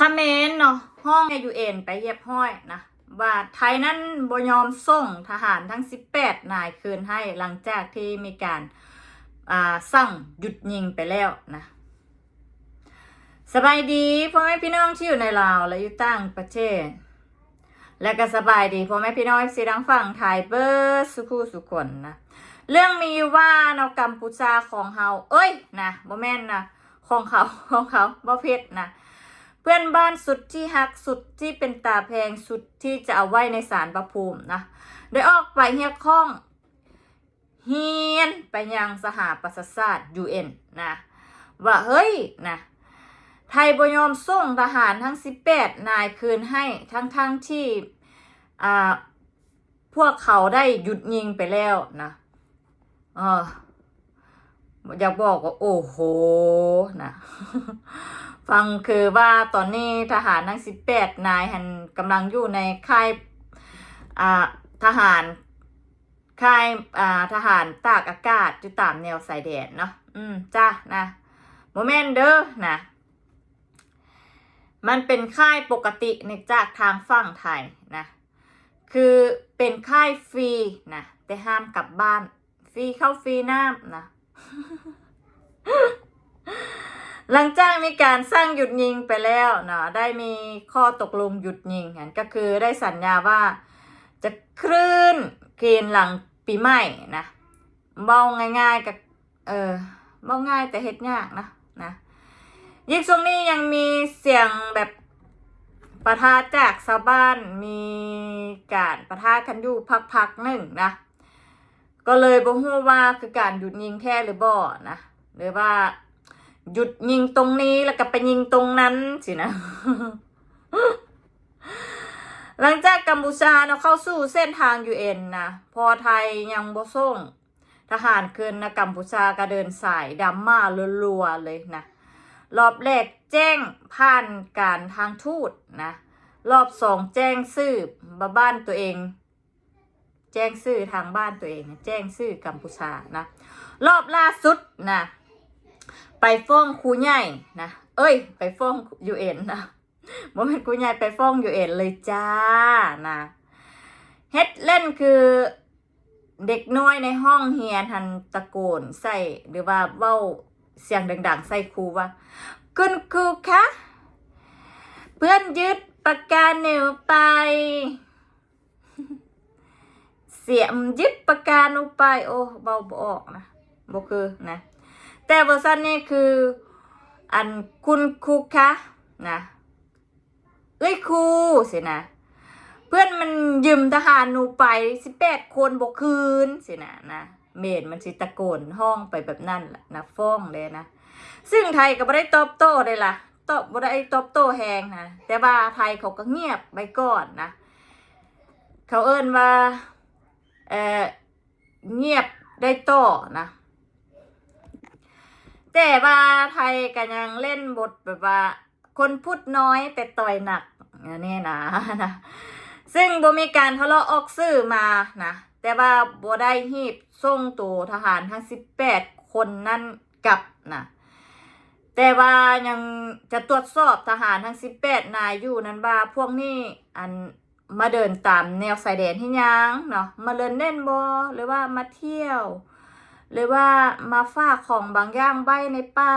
คาเมนเนาะห้องยูเอ็นไปเยียบห้อยนะว่าไทยนั้นบยอมส่งทหารทั้ง 18 นายคืนให้หลังจากที่มีการสั่งหยุดยิงไปแล้วนะสบายดีพ่อแม่พี่น้องที่อยู่ในลาวและอยู่ต่างประเทศ และก็สบายดีพ่อแม่พี่น้องสีดังฝั่งไทยเบิร์สุขูสุคนนะเรื่องมีว่าเนาะกัมพูชาของเฮาเอ้ยนะบ่แม่นนะของเขาของเขาบ่เพชรนะ เพื่อนบ้านสุดที่ฮักสุดที่เป็นตาแพงสุดที่จะเอาไว้ในสารประภูมินะได้ออกไปเฮียข้องเฮียนไปยังสหประชาชาติ UN นะว่าเฮ้ยนะไทยบยอมส่งทหารทั้ง 18 นายคืนให้ทั้งทั้งๆที่อ่าพวกเขาได้หยุดยิงไปแล้วนะเอออยากบอกว่า โอ้โหนะ ฟังคือว่าตอนนี้ทหารทั้ง18นายหันกำลังอยู่ในค่ายทหารค่ายทหารตากอากาศอยู่ตามแนวสายแดนเนาะอืมจ้านะโมเมนเด้อนะมันเป็นค่ายปกติในจากทางฝั่งไทยนะคือเป็นค่ายฟรีนะแต่ห้ามกลับบ้าน ฟรีเข้าฟรีน้ำนะ หลังจากมีการสร้างหยุดยิงไปแล้วนะได้มีข้อตกลงหยุดยิงนั่นก็คือได้สัญญาว่าจะคลื่นเกณฑ์หลังปีใหม่นะเบาง่ายๆกับเออเบาง่ายแต่เฮ็ดยากนะนะยิ่งช่วงนี้ยังมีเสียงแบบประทาจากชาวบ้านมีการประทากันอยู่พักๆหนึ่งนะก็เลยบ่ฮู้ว่าคือการหยุดยิงแท้หรือบ่นะหรือว่า หยุดยิงตรงนี้แล้วก็ไปยิงตรงนั้นสินะ หลังจากกัมพูชาเนาะเข้าสู่เส้นทาง UN นนะพอไทยยังบ่ส่ง ทหารคืนนะกัมพูชาก็เดินสายดำมมารัวๆเลยนะรอบแรกแจ้งผ่านการทางทูตนะ รอบสองแจ้งซื่อบ้าบ้านตัวเอง แจ้งซื่อทางบ้านตัวเอง แจ้งซื่อกัมพูชานะ รอบล่าสุดนะ ไปฟ้องครูใหญ่นะ เอ้ย ไปฟ้องยูเอ็นนะบ่แม่นครูใหญ่ไปฟ้องยูเอ็นเลยจ้านะเฮ็ดเล่นคือเด็กน้อยในห้องเฮียนทันตะโกนใส่หรือว่าเว้าเสียงดัง ๆ ใส่ครูว่าคุณครูคะเพื่อนยึดปากกาหนูไป เสียมยึดปากกาหนูไป โอ้เบาบออกนะบ่คือนะ แต่เวอร์ชันนี้คือ อันคุณครูคะนะเอ้ยครูสินะ เพื่อนมันยืมทหารหนูไปสิบแปดคนบกคืนสินะนะเมดมันสิตะโกนห้องไปแบบนั่นละนะฟ้องเลยนะ ซึ่งไทยก็ไม่ได้ตอบโต้เลยล่ะตอบไม่ได้ตอบโต้แหงนะแต่ว่าไทยเขาก็เงียบไปก่อนนะ เขาเอิ้นว่าเออเงียบได้โต้นะ แต่ว่าไทยก็ยังเล่นบทแบบว่า คนพูดน้อยแต่ต่อยหนักอันนี้นะนะซึ่งบ่มีการทะเลาะออกสื่อมานะแต่ว่าบ่ได้ฮีบส่งตัวทหารทั้ง18คนนั่นกลับนะแต่ว่ายังจะตรวจสอบทหารทั้ง18นายอยู่นั้นว่าพวกนี้อันมาเดินตามแนวสายแดนที่ยังเนาะมาเล่นเล่นบอหรือว่ามาเที่ยว หรือว่ามาฝากของบางอย่างใบในป่า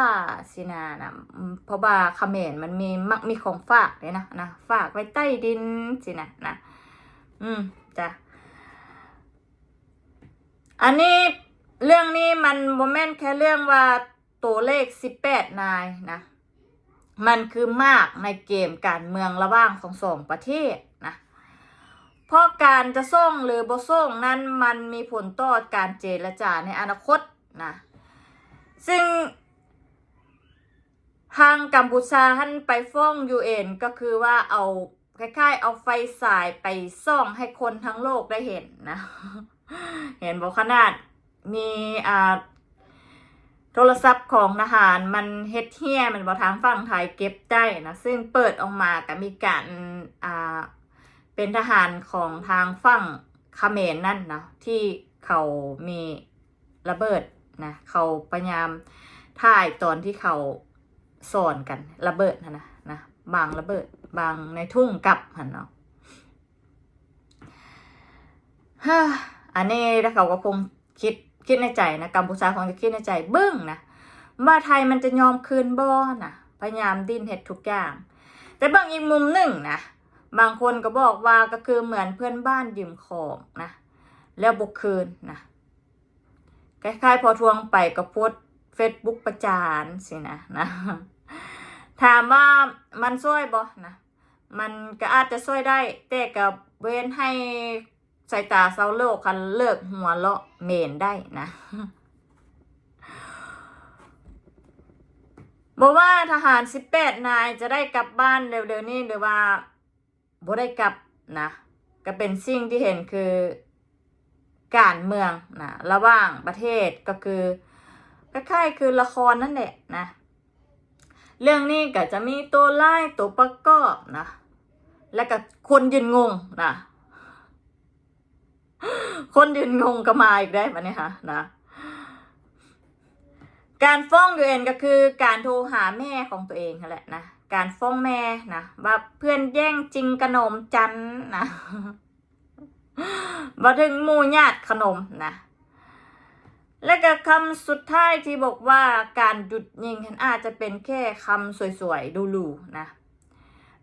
สินานะเพราะว่าเขมรมันมีมักมีของฝากเลยนะนะฝากไว้ใต้ดินสินะนะอืมจ้ะอันนี้เรื่องนี้มันโมเมนต์แค่เรื่องว่าตัวเลขสิบแปดนายนะ มันคือมากในเกมการเมืองระหว่างของสองประเทศนะ เพราะการจะส่งหรือบ่ส่งนั้นมันมีผลต่อการเจรจาในอนาคตนะ ซึ่งทางกัมพูชาท่านไปฟ้องยูเอ็นก็คือว่าเอาคล้ายๆ เอาไฟสายไปส่องให้คนทั้งโลกได้เห็นนะ เห็นบอกขนาดมีอ่าโทรศัพท์ของทหารมันเฮ็ดเฮียมันบอกทางฝั่งไทยเก็บได้นะ ซึ่งเปิดออกมาก็มีการอ่า เป็นทหารของทางฝั่งเขมรนั่นนะที่เขามีระเบิดนะเขาพยายามถ่ายตอนที่เขาสอนกันระเบิดนะนะนะบางระเบิดบางในทุ่งกลับหันเนาะฮ่าอันนี้แล้วเขาก็คงคิดคิดในใจนะกัมพูชาคงจะคิดในใจเบิ้งนะว่าไทยมันจะยอมคืนบ่นะพยายามดิ้นเห็ดทุกอย่าง แต่บางอีกมุมหนึ่งนะ บางคนก็บอกว่าก็คือเหมือนเพื่อนบ้านยืมของนะ แล้วบุกคืนนะคล้ายๆพอทวงไปก็โพสเฟซบุ๊กประจานสินะนะถามว่ามันช่วยบ่นะมันก็อาจจะช่วยได้ แต่กับเว้นให้สายตาเศร้าโลกคันเลิกหัวเลาะเมนได้นะบอกว่าทหารสิบแปดนายจะได้กลับบ้านเร็วๆนี้หรือว่า บ่ได้กลับนะก็เป็นสิ่งที่เห็นคือการเมืองนะระหว่างประเทศก็คือคล้ายๆคือละครนั่นแหละนะเรื่องนี้ก็จะมีตัวไล่ตัวประกอบนะแล้วก็คนยืนงงนะคนยืนงงก็มาอีกได้ปะเนี่ยคะนะการฟ้องยูเอ็นก็คือการโทรหาแม่ของตัวเองนั่นแหละนะ การฟ้องแม่นะว่าเพื่อนแย่งจริงขนมจันนะมาถึงมูญาติขนมนะ และก็คำสุดท้ายที่บอกว่าการหยุดยิงนั้นอาจจะเป็นแค่คำสวยๆ ดูหรูนะ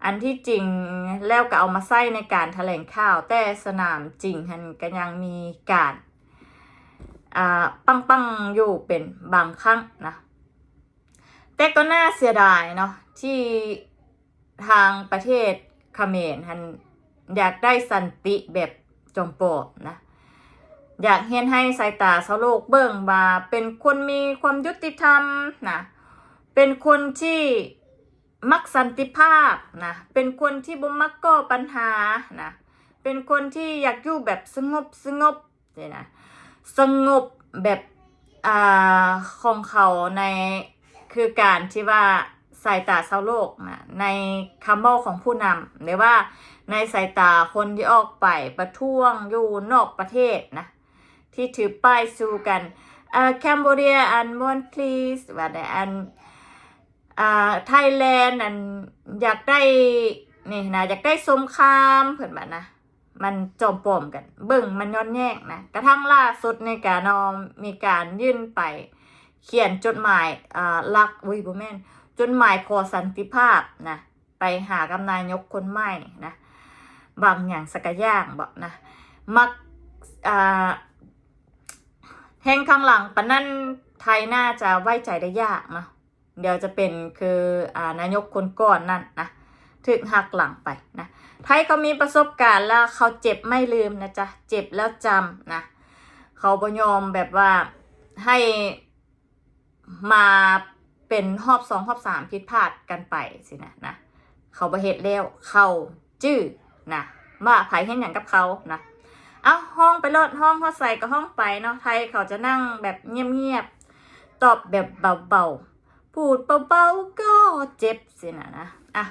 อันที่จริงแล้วก็เอามาใส่ในการแถลงข่าว แต่สนามจริงฮันก็ยังมีการปังปังๆอยู่เป็นบางครั้งนะ แต่ก็น่าเสียดายเนาะที่ทางประเทศเขมรฮันอยากได้สันติแบบจอมปลอมนะ อยากเห็นให้สายตาชาวโลกเบิ่งว่าเป็นคนมีความยุติธรรมนะ เป็นคนที่มักสันติภาพนะ เป็นคนที่บ่มักก่อปัญหานะ เป็นคนที่อยากอยู่แบบสงบสงบเนี่ยนะ สงบแบบอ่าของเขาใน คือการที่ว่าสายตาชาวโลกนะในคำบอของผู้นำหรือว่าในสายตาคนที่ออกไปประท้วงอยู่นอกประเทศนะที่ถือป้ายสู้กันอ่าแคนเบเรียอันมอนคลีสว่าแต่อันอ่าไทยแลนด์อันอยากได้นี่นะอยากได้สงครามเพิ่นบัดนะมันจมปมกัน เบิ่งมันย้อนแยกนะกระทั่งล่าสุดในการนอมมีการยื่นไป เขียนจดหมายอ่ารักอุ้ยบ่แม่นจดหมายขอสันติภาพนะไปหากำนายกคนใหม่นะบางอย่างสักอย่างบอกนะมักอ่าแห่งข้างหลังปะนั่นไทยน่าจะไว้ใจได้ยากเนาะเดี๋ยวจะเป็นคืออ่านายกคนก่อนนั่นนะถึกหักหลังไปนะไทยเขามีประสบการณ์แล้วเขาเจ็บไม่ลืมนะจ๊ะเจ็บแล้วจำนะเขาบยอมแบบว่าให้ มาเป็นหอบสองหอบสามผิดพลาดกันไปสินะนะเขาประเหตุแล้วเขาจื้อนะว่าไผเห็นอย่างกับเขานะเอาห้องไปโลดห้องเขาใส่กับห้องไปเนาะไทยเขาจะนั่งแบบเงียบๆตอบแบบเบาๆพูดเบาๆก็เจ็บสินะนะอะ